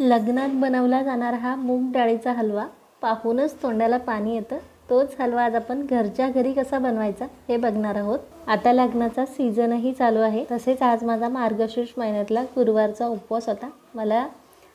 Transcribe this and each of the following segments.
लग्नात बनवला जाणारा हा मूग डाळीचा हलवा पाहूनच तोंडाला पाणी येतं. तोच हलवा आज आपण घरच्या घरी कसा बनवायचा हे बघणार आहोत. आता लग्नाचा सीझनही चालू आहे. तसेच आज माझा मार्गशीर्ष महिन्यातला गुरुवारचा उपवास होता. मला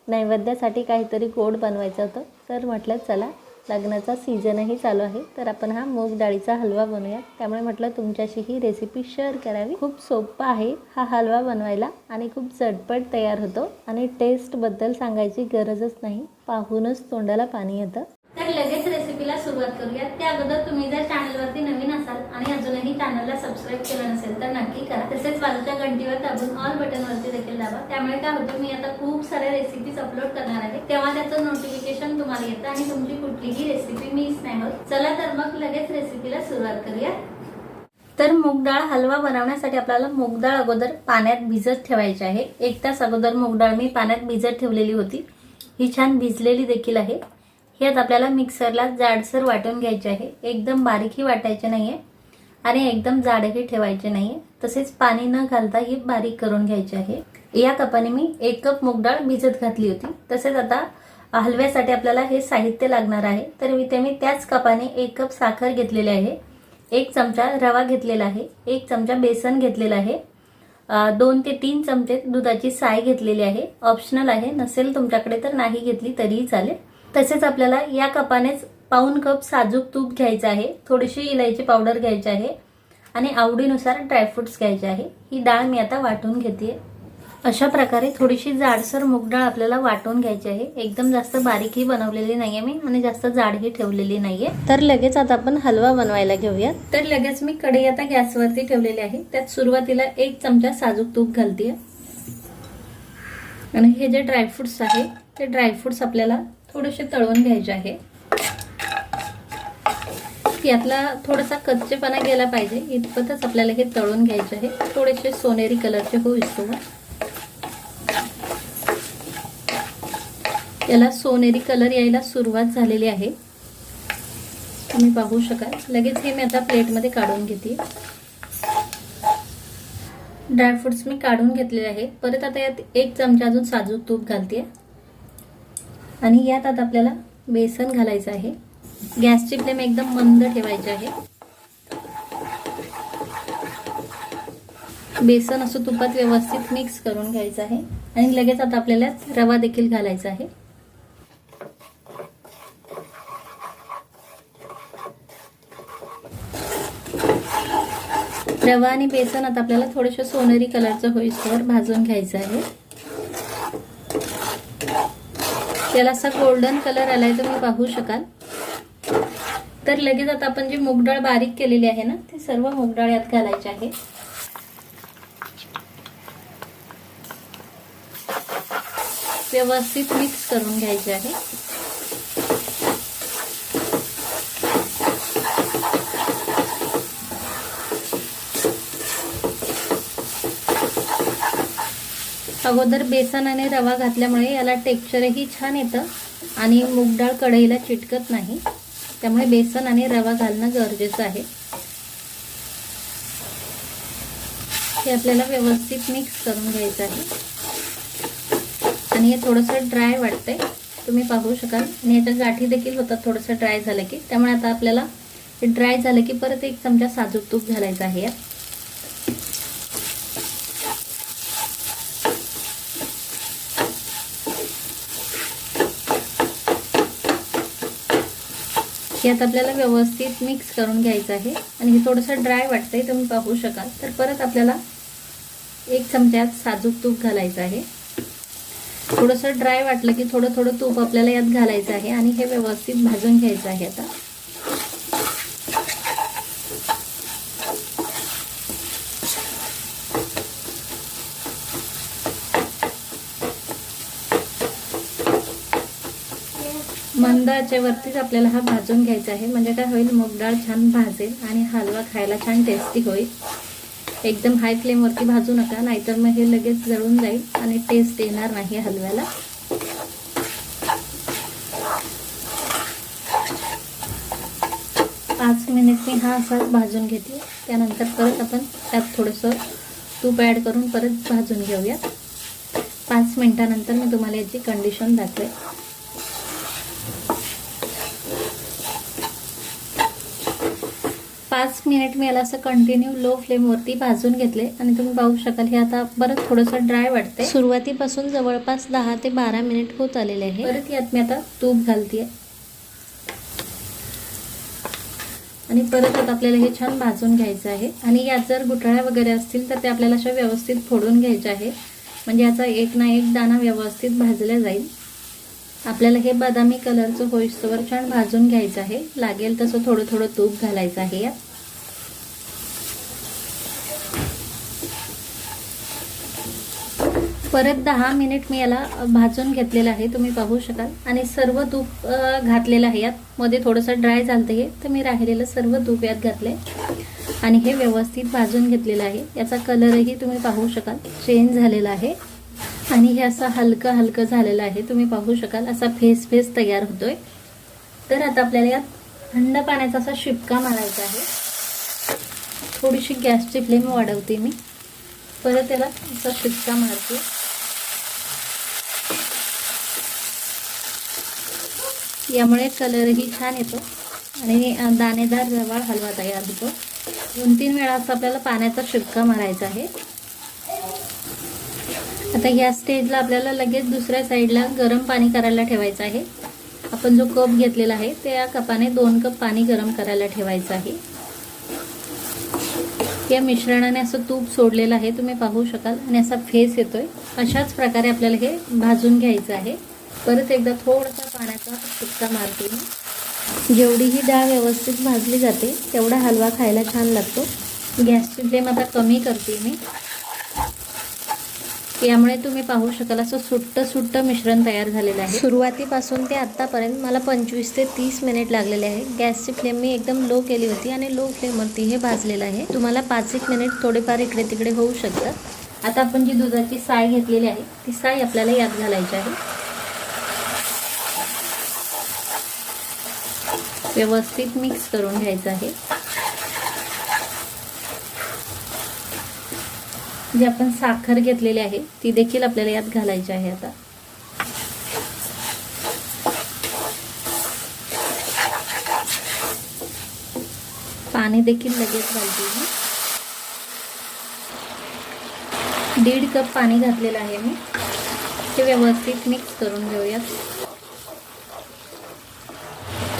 नैवेद्यासाठी काहीतरी गोड बनवायचं होतं. तर म्हटलं चला लग्नाचा सीझनही चालू आहे. तर आपण हा मूग डाळीचा हलवा बनवूया त्यामुळे म्हटलं तुमच्याशी ही रेसिपी शेअर करावी. खूप सोपा आहे हा हलवा बनवायला आणि खूप झटपट तयार होतो आणि टेस्टबद्दल सांगायची गरजच नाही. पाहूनच तोंडाला पाणी येतं. तर लगेच रेसिपीला सुरुवात करूया त्या अगोदर तुम्ही जर चॅनलवरती नवीन असाल आणि अजूनही चॅनलला सबस्क्राईब केलं नसेल नक्की करा. तसेच बाजूच्या घंटीवर दाबून ऑल बटनवरती देखील दाबा. त्यामुळे काय होतं मी आता खूप साऱ्या रेसिपीज अपलोड करणार आहे. तेव्हा त्याचं नोटिफिकेशन तुम्हाला येतं आणि तुमची कुठलीही रेसिपी मिस नाही होत. चला तर मग लगेच रेसिपीला सुरुवात करूया. तर मूगडाळ हलवा बनवण्यासाठी आपल्याला मूगडाळ अगोदर पाण्यात भिजत ठेवायची आहे. एक तास अगोदर मूगडाळ मी पाण्यात भिजत ठेवलेली होती. ही छान भिजलेली देखील आहे. ह्यात आपल्याला मिक्सरला जाडसर वाटून घ्यायची आहे. एकदम बारीकही वाटायचे नाहीये. आणि एकदम जाडही ठेवायचे नाही तसेच पाणी न घालता ही बारीक करून घ्यायची आहे. या कपाने मी एक कप मूग डाळ भिजत घातली होती. तसेच आता हलव्यासाठी आपल्याला हे साहित्य लागणार आहे. तर इथे मी त्याच कपाने एक कप साखर घेतलेली आहे. एक चमचा रवा घेतलेला आहे. एक चमचा बेसन घेतलेला आहे. दोन ते तीन चमचे दुधाची साय घेतलेली आहे. ऑप्शनल आहे. नसेल तुमच्याकडे तर नाही घेतली तरीही चालेल. तसेच आपल्याला या कपानेच पाऊन कप साजूक तूप घ्यायचं आहे थोडीशी इलायची पावडर घ्यायची आहे आणि आवडीनुसार ड्रायफ्रुट्स घ्यायचे आहे. ही डाळ मी आता वाटून घेते अशा प्रकारे थोडीशी जाडसर मूग डाळ आपल्याला वाटून घ्यायची आहे. एकदम जास्त बारीकही बनवलेली नाहीये मी आणि जास्त जाडही ठेवलेली नाहीये. तर लगेच आता आपण हलवा बनवायला घेऊयात. तर लगेच मी कढई आता गॅसवरती ठेवलेली आहे. त्यात सुरुवातीला एक चमचा साजूक तूप घालते आणि हे जे ड्रायफ्रुट्स आहे ते ड्रायफ्रुट्स आपल्याला थोडेसे तळून घ्यायचे आहे. यातला थोडासा कच्चेपणा गेला पाहिजे. इतपतच आपल्याला हे तळून घ्यायचे आहे. थोडेसे सोनेरी कलरचे होईस्तोवर याला सोनेरी कलर यायला सुरुवात झालेली आहे. तुम्ही पाहू शकाल. लगेच हे मी आता प्लेटमध्ये काढून घेते. ड्रायफ्रुट्स मी काढून घेतलेले आहेत परत आता यात एक चमचा अजून साजूक तूप घालते. आणि यात आता आपल्याला बेसन घालायचं आहे. गॅसची फ्लेम एकदम मंद ठेवायची आहे. बेसन असं तुपात व्यवस्थित मिक्स करून घ्यायचं आहे. आणि लगेच आता आपल्याला रवा देखील घालायचा आहे. रवा आणि बेसन आता आपल्याला थोडंसं सोनेरी कलरचं होईस्तोवर भाजून घ्यायचं आहे. त्याला असा गोल्डन कलर आलाय तुम्ही पाहू शकाल. तर लगेच आता आपण जी मूगडाळ बारीक केलेली आहे ना ती सर्व मूगडाळ यात घालायची आहे. व्यवस्थित मिक्स करून घ्यायचे आहे. अगोदर बेसन आणि रवा घातल्यामुळे याला टेक्स्चरही छान येतं आणि मूगडाळ कढईला चिटकत नाही. त्यामुळे बेसन आणि रवा घालणं गरजेचं आहे. हे आपल्याला व्यवस्थित मिक्स करून घ्यायचं आहे. आणि हे थोडंसं ड्राय वाटतंय. तुम्ही पाहू शकाल. आणि याच्या गाठी देखील होतात थोडंसं ड्राय झालं की. त्यामुळे आता आपल्याला हे ड्राय झालं की परत एक चमचा साजूक तूप घालायचं आहे यात. यात आपल्याला व्यवस्थित मिक्स करून घ्यायचं आहे. आणि हे थोडंसं ड्राय वाटतंय तुम्ही पाहू शकाल. तर परत आपल्याला एक चमच्यात साजूक तूप घालायचं आहे. थोडंसं ड्राय वाटलं की थोडं थोडं तूप आपल्याला यात घालायचं आहे आणि हे व्यवस्थित भाजून घ्यायचं आहे आता. मंद आपल्याला हा भाजून घ्यायचा आहे. म्हणजे काय होईल मूग डाळ छान भाजेल आणि हलवा खायला छान टेस्टी होईल. एकदम हाय फ्लेमवरती भाजू नका नाहीतर मग हे लगेच जळून जाईल आणि टेस्ट येणार नाही हलव्याला. पाच मिनिट मी हा असाच भाजून घेते. त्यानंतर परत आपण त्यात थोडंसं तूप ॲड करून परत भाजून घेऊया. पाच मिनटानंतर मी तुम्हाला याची कंडिशन दाखवेल पाच मिनिट मी याला असं कंटिन्यू लो फ्लेमवरती भाजून घेतले. आणि तुम्ही पाहू शकाल हे आता परत थोडंसं ड्राय वाटते सुरुवातीपासून जवळपास दहा ते बारा मिनिट होत आलेले आहे. परत यात मी आता तूप घालते आणि परत आता आपल्याला हे छान भाजून घ्यायचं आहे. आणि यात जर गुठळ्या वगैरे असतील तर ते आपल्याला अशा व्यवस्थित फोडून घ्यायच्या आहे. म्हणजे याचा एक ना एक दाणा व्यवस्थित भाजला जाईल. आपल्याला हे बदामी कलरचं होईस्तोवर छान भाजून घ्यायचं आहे. लागेल तसं थोडं थोडं तूप घालायचं आहे. यात परत दहा मिनिट मी याला भाजून घेतलेलं आहे. तुम्ही पाहू शकाल. आणि सर्व तूप घातलेलं आहे यात. मध्ये थोडंसं ड्राय झालं हे तर मी राहिलेलं सर्व तूप यात घातले आणि हे व्यवस्थित भाजून घेतलेलं आहे. याचा कलरही तुम्ही पाहू शकाल. चेंज झालेला आहे. आणि हे असं हलकं हलकं झालेलं आहे. तुम्ही पाहू शकाल असा फेस फेस तयार होतोय. तर आता आपल्याला यात थंड पाण्याचा असा शिपका मारायचा आहे. थोडीशी गॅसची फ्लेम वाढवते मी. परत त्याला असा शिपका मारते. यामुळे कलरही छान येतो. आणि दाणेदार रवाळ हलवा तयार होतो. दोन तीन वेळा असं आपल्याला पाण्याचा शिपका मारायचा आहे. आता ह्या स्टेजला आपल्याला लगेच दुसऱ्या साईडला गरम पाणी करायला ठेवायचं आहे. आपण जो कप घेतलेला आहे त्या कपाने दोन कप पाणी गरम करायला ठेवायचं आहे. या मिश्रणाने असं तूप सोडलेलं आहे तुम्ही पाहू शकाल. आणि असा फेस येतोय. अशाच प्रकारे आपल्याला हे भाजून घ्यायचं आहे. परत एकदा थोडासा पाण्याचा शिपका मारते मी. जेवढी ही डाळ व्यवस्थित भाजली जाते तेवढा हलवा खायला छान लागतो. गॅसची फ्लेम आता कमी करते मी. यामुळे तुम्ही पाहू शकाल असं सुट्ट सुट्ट मिश्रण तयार झालेलं आहे. सुरुवातीपासून ते आत्तापर्यंत मला पंचवीस ते तीस मिनिट लागलेले आहे. गॅसची फ्लेम मी एकदम लो केली होती आणि लो फ्लेमवरती हे भाजलेलं आहे. तुम्हाला पाच एक मिनिट थोडेफार इकडे तिकडे होऊ शकतं. आता आपण जी दुधाची साय घेतलेली आहे ती साय आपल्याला यात घालायची आहे. व्यवस्थित मिक्स करून घ्यायचं आहे. जी आपण साखर घेतलेली आहे ती देखील आपल्याला यात घालायची आहे आता. पाणी देखील लगेच घालते मी. दीड कप पाणी घातलेलं आहे मी. ते व्यवस्थित मिक्स करून घेऊयात.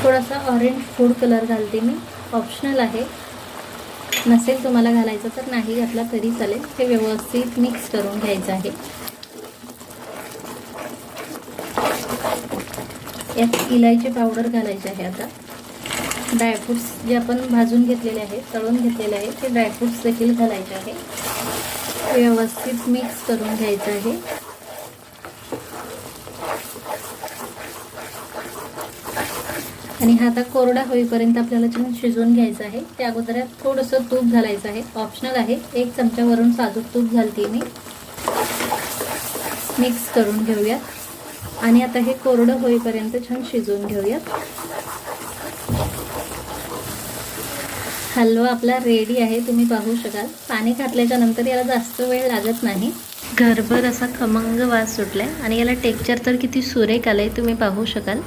थोडासा ऑरेंज फूड कलर घालते मी. ऑप्शनल आहे. नसेल तुम्हाला घालायचं तर नाही घातला तरी चालेल. ते व्यवस्थित मिक्स करून घ्यायचं आहे. यात इलायची पावडर घालायची आहे आता. ड्रायफ्रुट्स जे आपण भाजून घेतलेले आहे तळून घेतलेले आहे ते ड्रायफ्रुट्स देखील घालायचे आहे. व्यवस्थित मिक्स करून घ्यायचं आहे. आणि हा आता कोरडा होईपर्यंत आपल्याला छान शिजवून घ्यायचा आहे. त्या अगोदर थोडंसं तूप घालायचं आहे. ऑप्शनल आहे. एक चमच्यावरून साजूक तूप घालते मी. मिक्स करून घेऊयात. आणि आता हे कोरडं होईपर्यंत छान शिजवून घेऊयात. हलवा आपला रेडी आहे. तुम्ही पाहू शकाल. पाणी घातल्याच्या नंतर याला जास्त वेळ लागत नाही. घरभर असा खमंग वास सुटलाय. आणि याला टेक्चर तर किती सुरेख आलंय तुम्ही पाहू शकाल.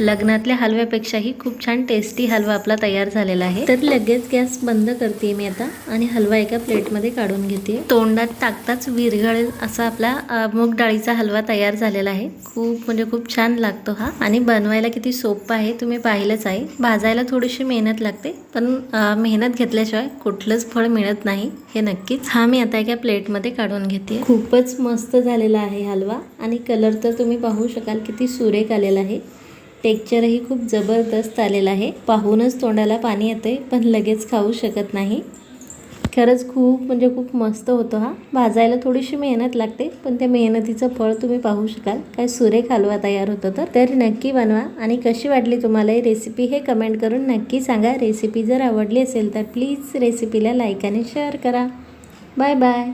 लग्नातल्या हलव्यापेक्षाही खूप छान टेस्टी हलवा आपला तयार झालेला आहे. तर लगेच गॅस बंद करते मी आता आणि हलवा एका प्लेटमध्ये काढून घेते तोंडात टाकताच विरघळेल असा आपला मूग डाळीचा हलवा तयार झालेला आहे. खूप म्हणजे खूप छान लागतो हा. आणि बनवायला किती सोपं आहे तुम्ही पाहिलंच आहे. भाजायला थोडीशी मेहनत लागते पण मेहनत घेतल्याशिवाय कुठलंच फळ मिळत नाही हे नक्कीच. हा मी आता एका प्लेटमध्ये काढून घेते खूपच मस्त झालेला आहे हलवा. आणि कलर तर तुम्ही पाहू शकाल किती सुरेख आलेला आहे. टेक्चरही खूप जबरदस्त आलेलं आहे. पाहूनच तोंडाला पाणी येते पण लगेच खाऊ शकत नाही. खरंच खूप म्हणजे खूप मस्त होतो हा. भाजायला थोडीशी मेहनत लागते पण त्या मेहनतीचं फळ तुम्ही पाहू शकाल. काय सुरेख हलवा तयार होतो तर. तर नक्की बनवा. आणि कशी वाटली तुम्हाला ही रेसिपी हे कमेंट करून नक्की सांगा. रेसिपी जर आवडली असेल तर प्लीज रेसिपीला लाईक आणि शेअर करा. Bye bye